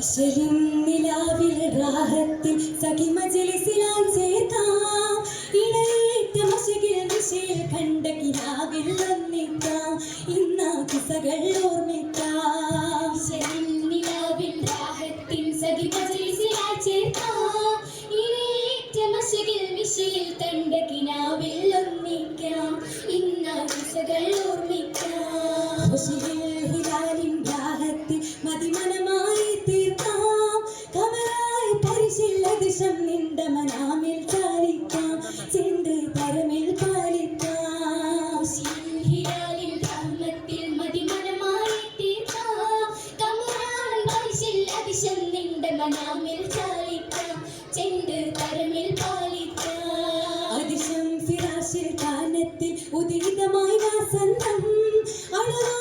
അശലും നിലാവിൽ റാഹത്തിൽ സഖി മജലിസിലാൽ ചേർക്കാം ഇടയേറ്റ മശകിൽ വിഷയിൽ കണ്ട കിനാവിൽ ഒന്നിക്കാം ഇന്നാ കിസകൾ ഓർമ്മിക്കാം ശരിൽ നിലാവിൽ രാഹത്തിൻ സഖി മജ്ലിസിലായി ചേർക്കാം. ഇനിയേറ്റ മശകിൽ വിശയിൽ കണ്ട കിനാവിൽ ഒന്നിക്കാം. ഇന്നാ പരിശില്ല ദിശം നിന്റെ മനാമിൽ ചാലിക്കാം ചിന്ത് പരമിൽ പാലിക്കാം റഹ്മത്തിൽ മതിമനമായി തീർക്കാം. കമറാൻ മനാമിൽ ചാലിക്കാം. പരമിൽ പാലിക്കാം അതിശം ഫിറാശിൽ കാനത്തിൽ ഉദിതമായി വാസന്തം അളവായി പരിശിൽ അതിശം നിണ്ട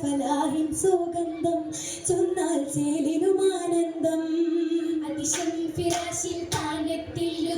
ഫലാഹിൻ സുഗന്ധം ചൊന്നാൽ ചേലിനും ആനന്ദം. അതിശം ഫിറാശിൽ താനത്തിൽ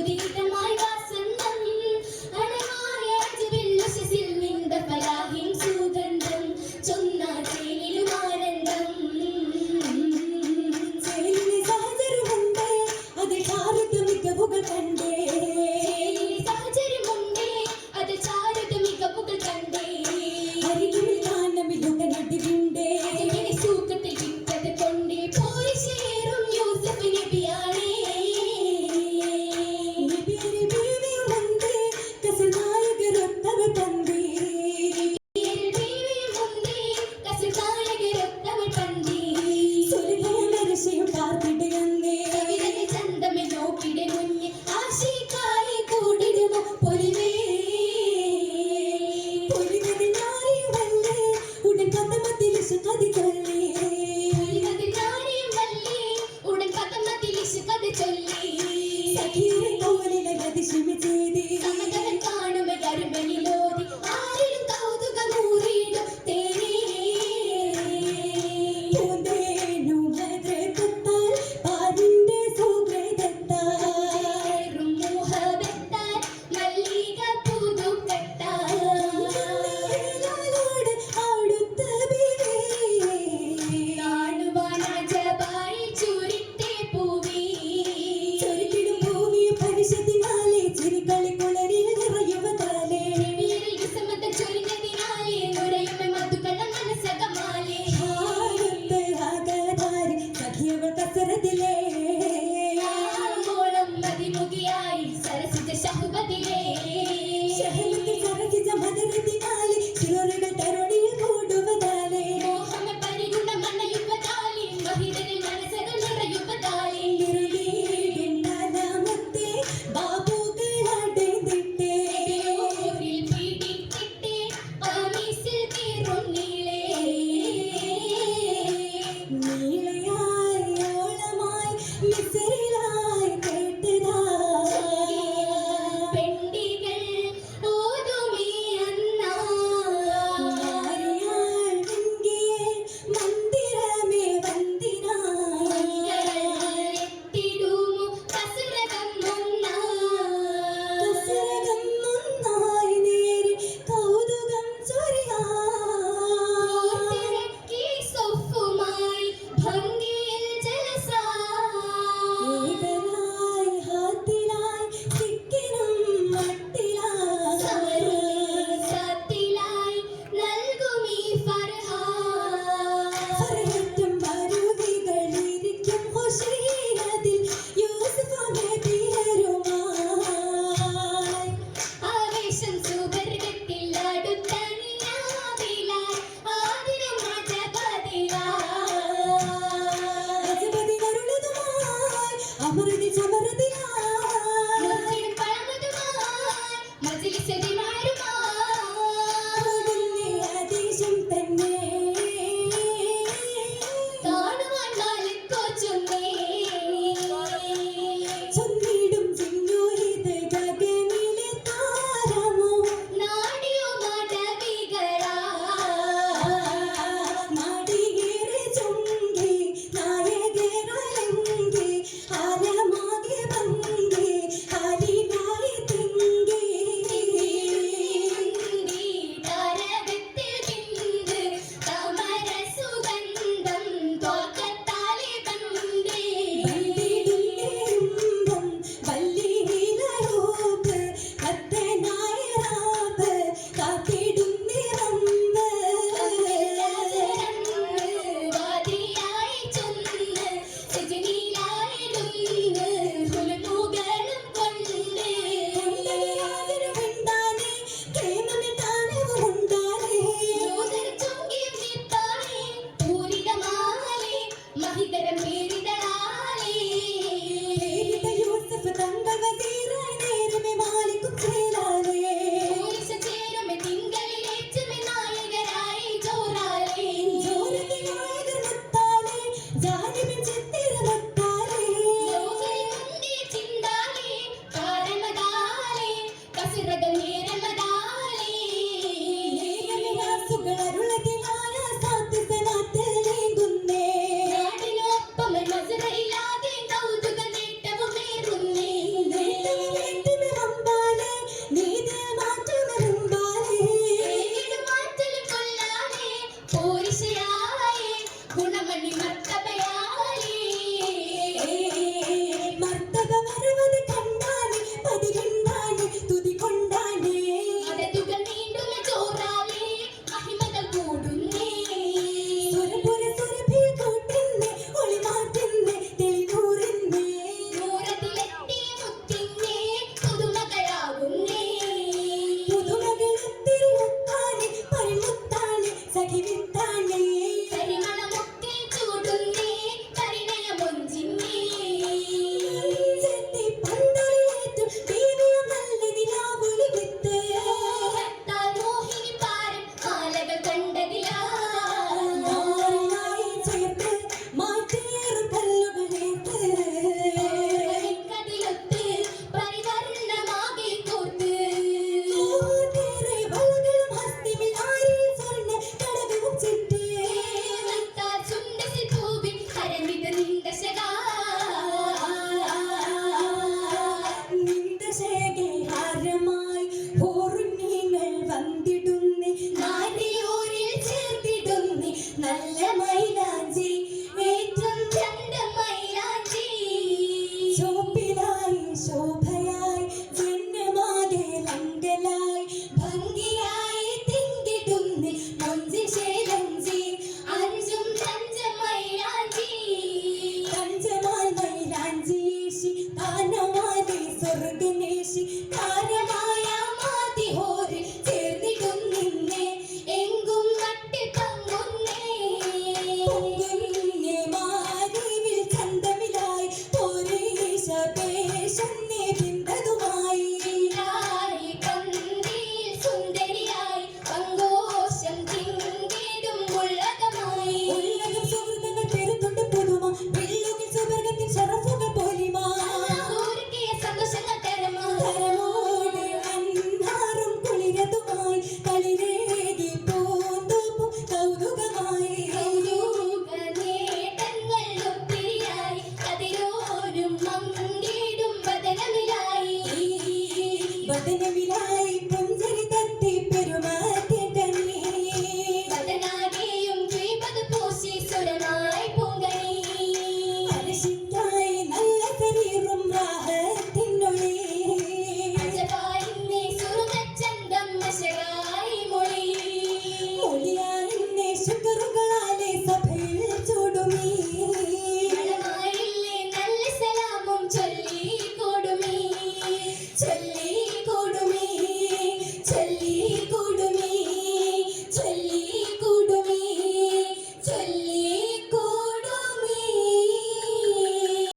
ചവിട്ടുനേശി കാര്യം